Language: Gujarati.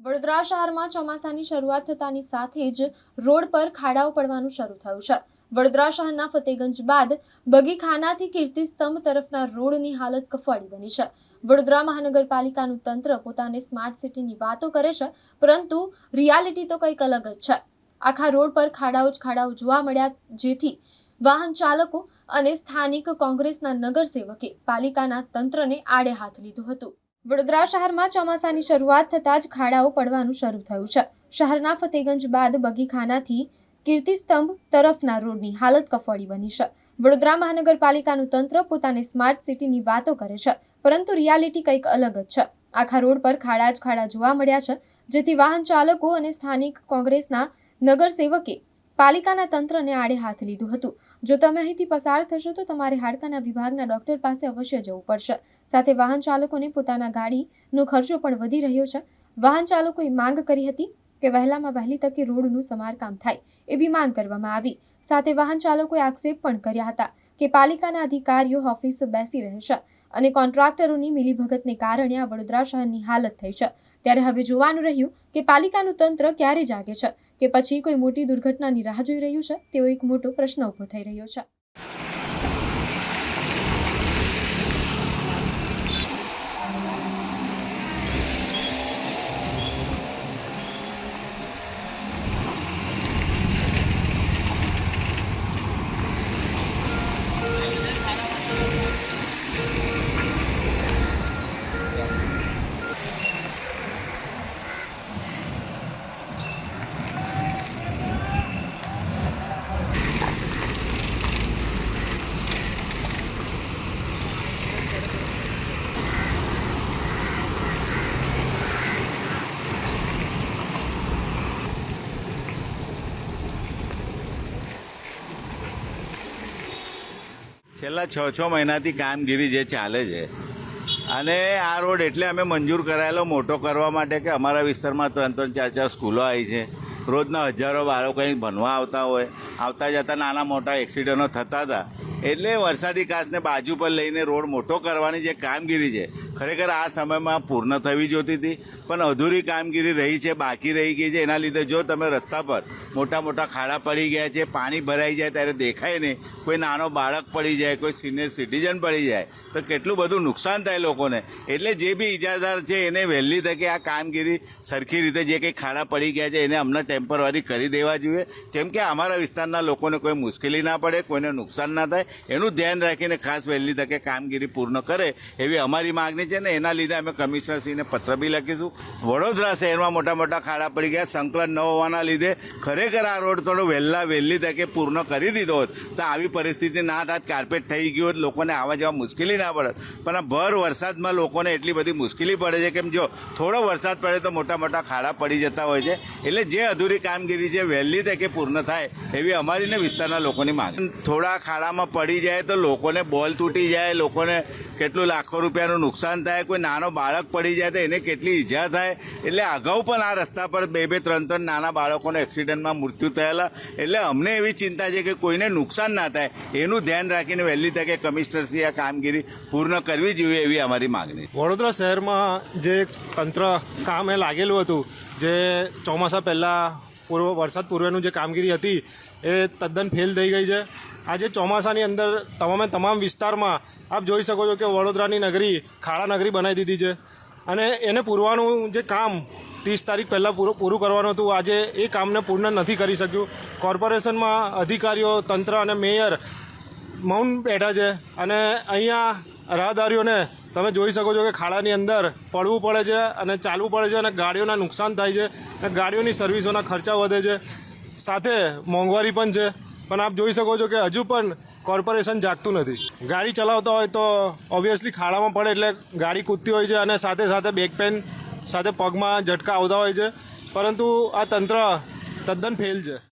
વડોદરા શહેરમાં ચોમાસાની શરૂઆત થતાની સાથે જ રોડ પર ખાડાઓ પડવાનું શરૂ થયું છે. વડોદરા શહેરના ફતેગંજ બાદ બગીખાનાથી કીર્તિસ્તંભ તરફના રોડની હાલત કફાડી બની છે. વડોદરા મહાનગરપાલિકાનું તંત્ર પોતાને સ્માર્ટ સિટીની વાતો કરે છે, પરંતુ રિયાલિટી તો કંઈક અલગ જ છે. આખા રોડ પર ખાડાઓ જ ખાડાઓ જોવા મળ્યા, જેથી વાહન ચાલકો અને સ્થાનિક કોંગ્રેસના નગરસેવકે પાલિકાના તંત્રને આડે હાથ લીધું હતું. વડોદરા શહેરમાં ચોમાસાની શરૂઆત થતાં જ ખાડાઓ પડવાનું શરૂ થયું છે. શહેરના ફતેગંજ બાદ બગીખાનાથી કીર્તિસ્તંભ તરફના રોડની હાલત કફોડી બની છે. વડોદરા મહાનગરપાલિકાનું તંત્ર પોતાને સ્માર્ટ સિટીની વાતો કરે છે, પરંતુ રિયાલિટી કંઈક અલગ જ છે. આખા રોડ પર ખાડા જ ખાડા જોવા મળ્યા છે, જેથી વાહન ચાલકો અને સ્થાનિક કોંગ્રેસના નગરસેવકે પાલિકાના તંત્રને આડે હાથ લીધું હતું. જો તમે અહીંથી પસાર થશો તો તમારે હાડકાના વિભાગના ડોક્ટર પાસે અવશ્ય જવું પડશે. સાથે વાહન ચાલકોને પોતાના ગાડીનો ખર્ચો પણ વધી રહ્યો છે. વાહન ચાલકોએ માંગ કરી હતી કે વહેલામાં વહેલી તકે રોડનું સમારકામ થાય એવી માંગ કરવામાં આવી. સાથે વાહન ચાલકોએ આક્ષેપ પણ કર્યા હતા કે પાલિકાના અધિકારીઓ ઓફિસ બેસી રહેશે અને કોન્ટ્રાક્ટરોની મિલીભગતને કારણે આ વડોદરા શહેરની હાલત થઈ છે. ત્યારે હવે જોવાનું રહ્યું કે પાલિકાનું તંત્ર ક્યારે જાગે છે, કે પછી કોઈ મોટી દુર્ઘટનાની રાહ જોઈ રહ્યું છે, તેવો એક મોટો પ્રશ્ન ઊભો થઈ રહ્યો છે. છેલ્લા છ છ મહિનાથી કામગીરી જે ચાલે છે, અને આ રોડ એટલે અમે મંજૂર કરાયેલો મોટો કરવા માટે કે અમારા વિસ્તારમાં ત્રણ ત્રણ, ચાર ચાર સ્કૂલો આવી છે. રોજના હજારો બાળકો અહીં ભણવા આવતા હોય. આવતા જતા નાના મોટા એક્સિડન્ટો થતા હતા. એટલે વરસાદી કાચને બાજુ પર લઈને રોડ મોટો કરવાની જે કામગીરી છે, ખરેખર આ સમયમાં પૂર્ણ થવી જોતી હતી. પણ અધૂરી કામગીરી રહી છે, બાકી રહી ગઈ છે. એના લીધે જો તમે રસ્તા પર મોટા મોટા ખાડા પડી ગયા છે, પાણી ભરાઈ જાય ત્યારે દેખાય નહીં. કોઈ નાનો બાળક પડી જાય, કોઈ સિનિયર સિટીઝન પડી જાય, તો કેટલું બધું નુકસાન થાય લોકોને. એટલે જે બી ઇજાદાર છે, એને વહેલી તકે આ કામગીરી સરખી રીતે જે કંઈ ખાડા પડી ગયા છે, એને અમને ટેમ્પરરી કરી દેવા જોઈએ. કેમ કે અમારા વિસ્તારના લોકોને કોઈ મુશ્કેલી ના પડે, કોઈને નુકસાન ના થાય. એનું ધ્યાન રાખીને ખાસ વહેલી તકે કામગીરી પૂર્ણ કરે એવી અમારી માગણી છે ને એના લીધે અમે કમિશનરશ્રીને પત્ર બી લખીશું. વડોદરા શહેરમાં મોટા મોટા ખાડા પડી ગયા, સંકલન ન હોવાના લીધે ખરેખર આ રોડ થોડો વહેલા વહેલી તકે પૂર્ણ કરી દીધો હોત. તો આવી પરિસ્થિતિ ના થાત કાર્પેટ થઈ ગયું હોત, લોકોને આવવા જવા મુશ્કેલી ના પડત. પણ ભર વરસાદમાં લોકોને એટલી બધી મુશ્કેલી પડે છે કેમ જો થોડો વરસાદ પડે તો મોટા મોટા ખાડા પડી જતા હોય છે. એટલે જે અધૂરી કામગીરી છે વહેલી તકે પૂર્ણ થાય એવી અમારી ને વિસ્તારના લોકોની માંગ થોડા ખાડામાં પડી જાય તો લોકોને બોલ તૂટી જાય, લોકોને કેટલું લાખો રૂપિયાનું નુકસાન થાય, કોઈ નાનો બાળક પડી જાય તો એને કેટલી ઈજા થાય. એટલે અગાઉ પણ આ રસ્તા પર બે બે, ત્રણ ત્રણ નાના બાળકોને એક્સિડન્ટમાં મૃત્યુ થયેલા. એટલે અમને એવી ચિંતા છે કે કોઈને નુકસાન ના થાય. એનું ધ્યાન રાખીને વહેલી તકે કમિશનરશ્રી આ કામગીરી પૂર્ણ કરવી જોઈએ એવી અમારી માગણી વડોદરા શહેરમાં જે તંત્ર કામે લાગેલું હતું, જે ચોમાસા પહેલાં પૂર્વ વરસાદ પૂર્વેનું જે કામગીરી હતી, એ તદ્દન ફેલ થઈ ગઈ છે. આજે ચોમાસાની અંદર તમામે તમામ વિસ્તારમાં આપ જોઈ શકો છો કે વડોદરાની નગરી ખાડા નગરી બનાવી દીધી છે. અને એને પૂરવાનું જે કામ ત્રીસ તારીખ પહેલાં પૂરું પૂરું કરવાનું હતું, આજે એ કામને પૂર્ણ નથી કરી શક્યું. કોર્પોરેશનમાં અધિકારીઓ, તંત્ર અને મેયર મૌન બેઠા છે. અને અહીંયા રાહદારીઓને તમે જોઈ શકો છો કે ખાડાની અંદર પડવું પડે છે અને ચાલવું પડે છે અને ગાડીઓના નુકસાન થાય છે અને ગાડીઓની સર્વિસોના ખર્ચા વધે છે. સાથે મોંઘવારી પણ છે. પણ આપ જોઈ શકો છો કે હજુ પણ કોર્પોરેશન જાગતું નથી. ગાડી ચલાવતા હોય તો ઓબ્વિયસલી ખાડામાં પડે એટલે ગાડી કૂદતી હોય છે અને સાથે સાથે બેક પેન સાથે પગમાં ઝટકા આવતા હોય છે. પરંતુ આ તંત્ર તદ્દન ફેલ છે.